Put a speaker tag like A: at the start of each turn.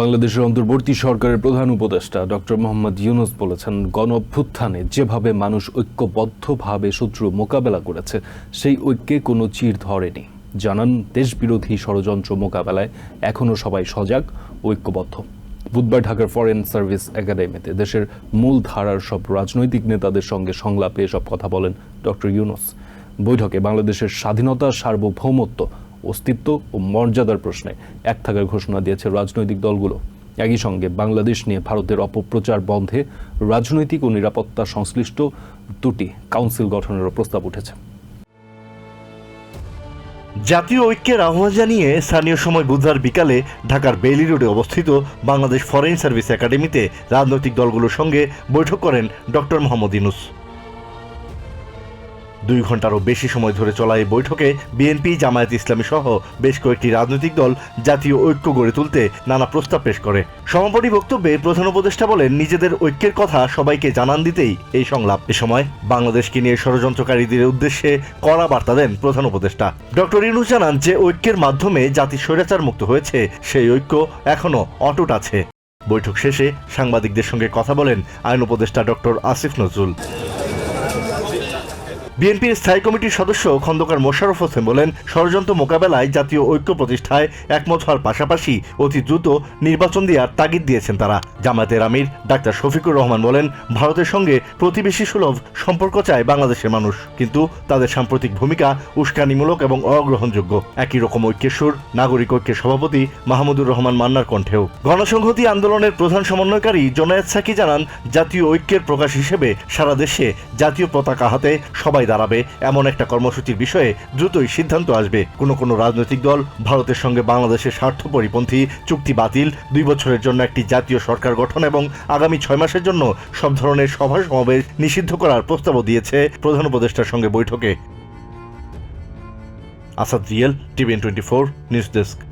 A: বাংলাদেশের অন্তর্বর্তী সরকারের প্রধান উপদেষ্টা ডক্টর মোহাম্মদ ইউনুস বলেছেন গণ অভ্যুত্থানে যেভাবে মানুষ ঐক্যবদ্ধভাবে শত্রু মোকাবেলা করেছে, সেই ঐক্যে কোনো চির ধরেনি। জানান, দেশবিরোধী ষড়যন্ত্র মোকাবেলায় এখনও সবাই সজাগ, ঐক্যবদ্ধ। বুধবার ঢাকার ফরেন সার্ভিস একাডেমিতে দেশের মূল ধারার সব রাজনৈতিক নেতাদের সঙ্গে সংলাপে এসব কথা বলেন ডক্টর ইউনুস। বৈঠকে বাংলাদেশের স্বাধীনতা, সার্বভৌমত্ব অস্তিত্ব ও মর্যাদার প্রশ্নে এক থাকার ঘোষণা দিয়েছে রাজনৈতিক দলগুলো। একই সঙ্গে বাংলাদেশ নিয়ে ভারতের অপপ্রচার বন্ধে রাজনৈতিক ও নিরাপত্তা সংশ্লিষ্ট দুটি কাউন্সিল গঠনেরও প্রস্তাব উঠেছে।
B: জাতীয় ঐক্যের আহ্বান জানিয়ে স্থানীয় সময় বুধবার বিকালে ঢাকার বেইলি রোডে অবস্থিত বাংলাদেশ ফরেন সার্ভিস একাডেমিতে রাজনৈতিক দলগুলোর সঙ্গে বৈঠক করেন ডক্টর মোহাম্মদ ইনুস দুই ঘন্টারও বেশি সময় ধরে চলা এই বৈঠকে বিএনপি, জামায়াত ইসলামী সহ বেশ কয়েকটি রাজনৈতিক দল জাতীয় ঐক্য গড়ে তুলতে নানা প্রস্তাব পেশ করে। সমাপনী বক্তব্যে প্রধান উপদেষ্টা বলেন, নিজেদের ঐক্যের কথা সবাইকে জানান দিতেই এই সংলাপ। এ সময় বাংলাদেশকে নিয়ে ষড়যন্ত্রকারীদের উদ্দেশ্যে কড়া বার্তা দেন প্রধান উপদেষ্টা। ডক্টর ইনুস জানান যে, ঐক্যের মাধ্যমে জাতি স্বৈরাচার মুক্ত হয়েছে, সেই ঐক্য এখনও অটুট আছে। বৈঠক শেষে সাংবাদিকদের সঙ্গে কথা বলেন আইন উপদেষ্টা ডক্টর আসিফ নজরুল। বিএনপির স্থায়ী কমিটির সদস্য খন্দকার মোশাররফ হোসেন বলেন, ষড়যন্ত্র মোকাবেলায় জাতীয় ঐক্য প্রতিষ্ঠায় একমত হওয়ার পাশাপাশি অতি দ্রুত নির্বাচন দেওয়ার তাগিদ দিয়েছেন তারা। জামায়াতের আমির ডাক্তার শফিকুর রহমান বলেন, ভারতের সঙ্গে প্রতিবেশী সুলভ সম্পর্ক চায় বাংলাদেশের মানুষ, কিন্তু তাদের সাম্প্রতিক ভূমিকা উস্কানিমূলক এবং অগ্রহণযোগ্য। একই রকম ঐক্যের সুর নাগরিক ঐক্যের সভাপতি মাহমুদুর রহমান মান্নার কণ্ঠেও। গণসংহতি আন্দোলনের প্রধান সমন্বয়কারী জোনায়েদ সাকি জানান, জাতীয় ঐক্যের প্রকাশ হিসেবে সারা দেশে জাতীয় পতাকা হাতে সবাই দাঁড়াবে। এমন একটা কর্মসূচির বিষয়ে দ্রুতই সিদ্ধান্ত আসবে। কোনো কোনো রাজনৈতিক দল ভারতের সঙ্গে বাংলাদেশের স্বার্থ পরিপন্থী চুক্তি বাতিল, দুই বছরের জন্য একটি জাতীয় সরকার গঠন এবং আগামী ছয় মাসের জন্য সব ধরনের সভা সমাবেশ নিষিদ্ধ করার প্রস্তাবও দিয়েছে প্রধান উপদেষ্টার সঙ্গে বৈঠকে। Asad Riyel, TVN twenty four, news desk.